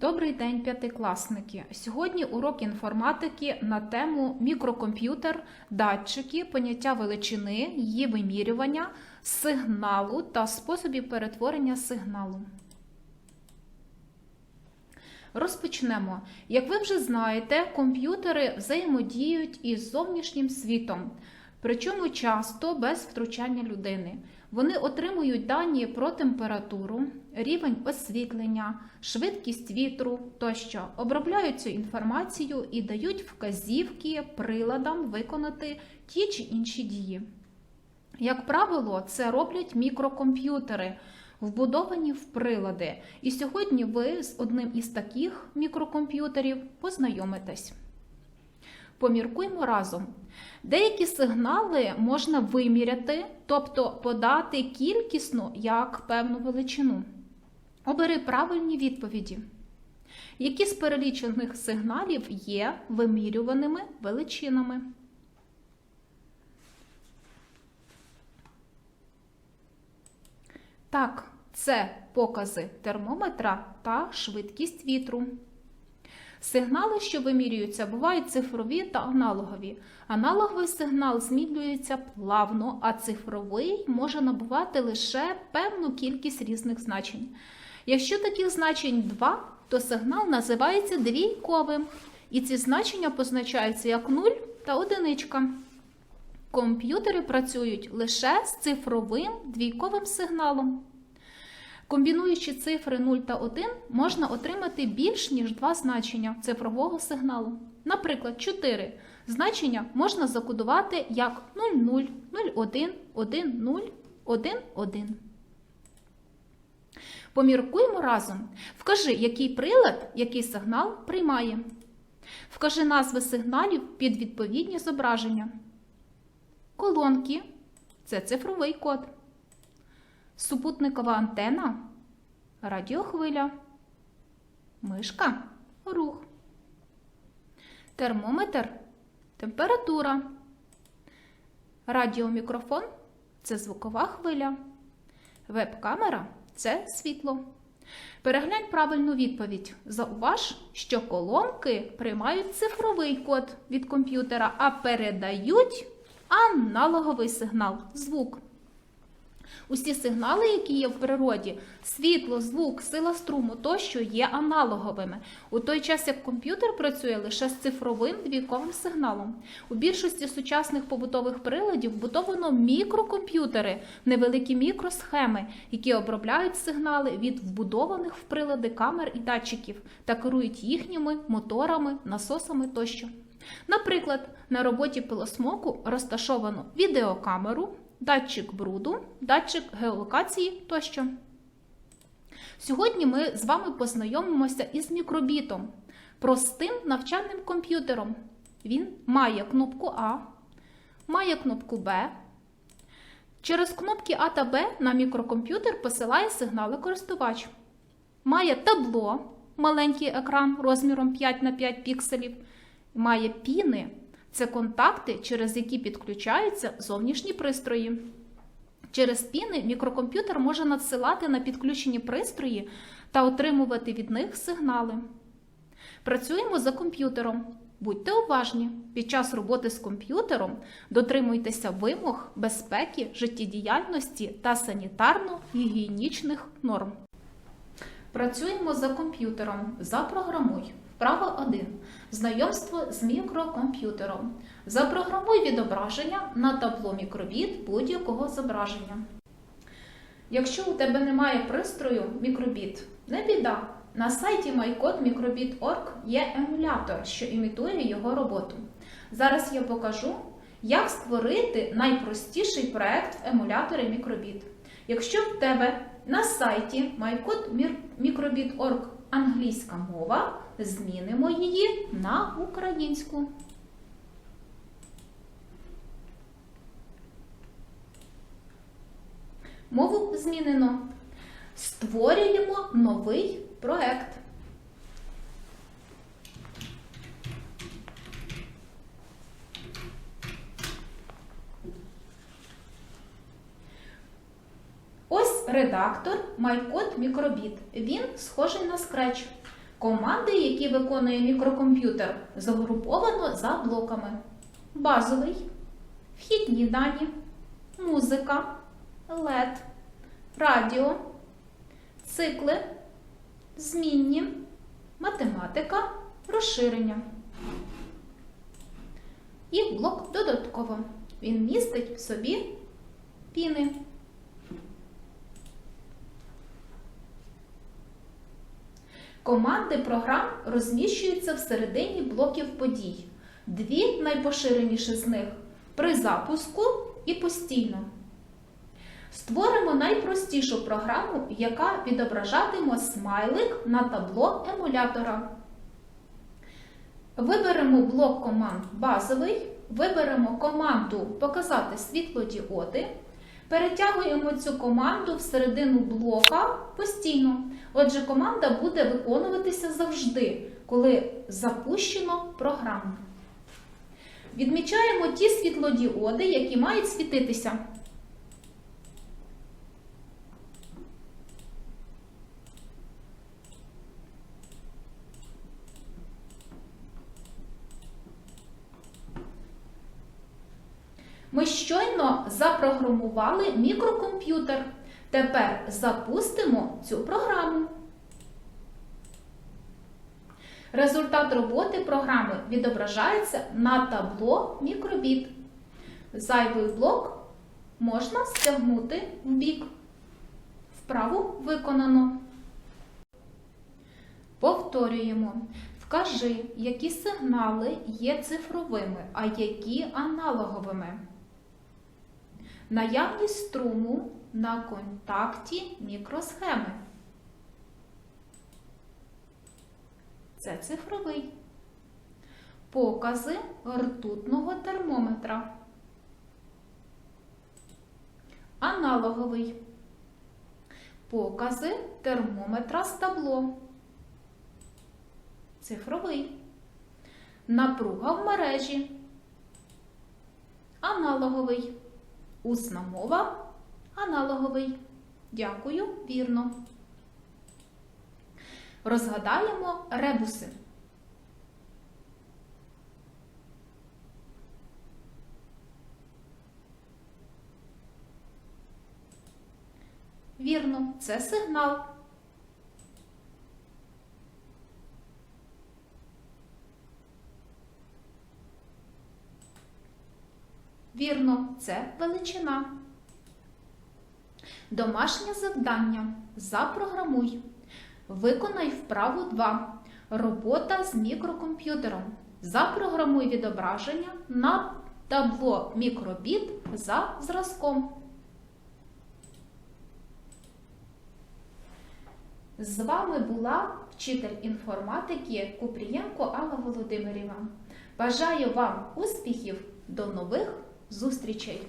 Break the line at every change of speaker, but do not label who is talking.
Добрий день, п'ятикласники! Сьогодні урок інформатики на тему мікрокомп'ютер, датчики, поняття величини, її вимірювання, сигналу та способів перетворення сигналу. Розпочнемо. Як ви вже знаєте, комп'ютери взаємодіють із зовнішнім світом, причому часто без втручання людини. Вони отримують дані про температуру, рівень освітлення, швидкість вітру тощо, обробляють цю інформацію і дають вказівки приладам виконати ті чи інші дії. Як правило, це роблять мікрокомп'ютери, вбудовані в прилади. І сьогодні ви з одним із таких мікрокомп'ютерів познайомитесь. Поміркуймо разом. Деякі сигнали можна виміряти, тобто подати кількісно як певну величину. Обери правильні відповіді. Які з перелічених сигналів є вимірюваними величинами? Так, це покази термометра та швидкість вітру. Сигнали, що вимірюються, бувають цифрові та аналогові. Аналоговий сигнал змінюється плавно, а цифровий може набувати лише певну кількість різних значень. Якщо таких значень два, то сигнал називається двійковим, і ці значення позначаються як 0 та одиничка. Комп'ютери працюють лише з цифровим двійковим сигналом. Комбінуючи цифри 0 та 1, можна отримати більш ніж два значення цифрового сигналу. Наприклад, 4 значення можна закодувати як 00, 01, 10, 11. Поміркуємо разом. Вкажи, який прилад, який сигнал приймає. Вкажи назви сигналів під відповідні зображення. Колонки це цифровий код. Супутникова антена радіохвиля. Мишка рух. Термометр температура. Радіомікрофон це звукова хвиля. Веб-камера це світло. Переглянь правильну відповідь. Зауваж, що колонки приймають цифровий код від комп'ютера, а передають аналоговий сигнал звук. Усі сигнали, які є в природі, світло, звук, сила струму тощо є аналоговими. У той час як комп'ютер працює лише з цифровим двійковим сигналом. У більшості сучасних побутових приладів вбудовано мікрокомп'ютери, невеликі мікросхеми, які обробляють сигнали від вбудованих в прилади камер і датчиків та керують їхніми моторами, насосами тощо. Наприклад, на роботі пилосмоку розташовано відеокамеру, датчик бруду, датчик геолокації тощо. Сьогодні ми з вами познайомимося із мікробітом, простим навчальним комп'ютером. Він має кнопку А, має кнопку Б. Через кнопки А та Б на мікрокомп'ютер посилає сигнали користувач. Має табло, маленький екран розміром 5 на 5 пікселів. Має піни це контакти, через які підключаються зовнішні пристрої. Через піни мікрокомп'ютер може надсилати на підключені пристрої та отримувати від них сигнали. Працюємо за комп'ютером. Будьте уважні, під час роботи з комп'ютером дотримуйтеся вимог безпеки, життєдіяльності та санітарно-гігієнічних норм. Працюємо за комп'ютером. Запрограмуй. Вправа 1. Знайомство з мікрокомп'ютером. Запрограмуй відображення на табло мікробіт будь-якого зображення. Якщо у тебе немає пристрою мікробіт, не біда. На сайті mycodemicrobit.org є емулятор, що імітує його роботу. Зараз я покажу, як створити найпростіший проект в емуляторі мікробіт. Якщо в тебе на сайті mycodemicrobit.org англійська мова, змінимо її на українську. Мову змінено. Створюємо новий проект. Редактор MyCode Microbit. Він схожий на Scratch. Команди, які виконує мікрокомп'ютер, загруповано за блоками: базовий, вхідні дані, музика, LED, радіо, цикли, змінні, математика, розширення. І блок додатково. Він містить в собі піни. Команди програм розміщуються всередині блоків подій. Дві найпоширеніші з них при запуску і постійно. Створимо найпростішу програму, яка відображатиме смайлик на табло емулятора. Виберемо блок команд базовий, виберемо команду Показати світлодіоди. Перетягуємо цю команду всередину блока постійно. Отже, команда буде виконуватися завжди, коли запущено програму. Відмічаємо ті світлодіоди, які мають світитися. Ми щойно запрограмували мікрокомп'ютер. Тепер запустимо цю програму. Результат роботи програми відображається на табло мікробіт. Зайвий блок можна стягнути в бік. Вправу виконано. Повторюємо. Вкажи, які сигнали є цифровими, а які аналоговими. Наявність струму на контакті мікросхеми. Це цифровий. Покази ртутного термометра. Аналоговий. Покази термометра з табло. Цифровий. Напруга в мережі. Аналоговий. Усна мова. Аналоговий. Дякую, вірно. Розгадаємо ребуси. Вірно, це сигнал. Вірно, це величина. Домашнє завдання. Запрограмуй. Виконай вправу 2. Робота з мікрокомп'ютером. Запрограмуй відображення на табло мікробіт за зразком. З вами була вчитель інформатики Купрієнко Алла Володимирівна. Бажаю вам успіхів! До нових зустрічей!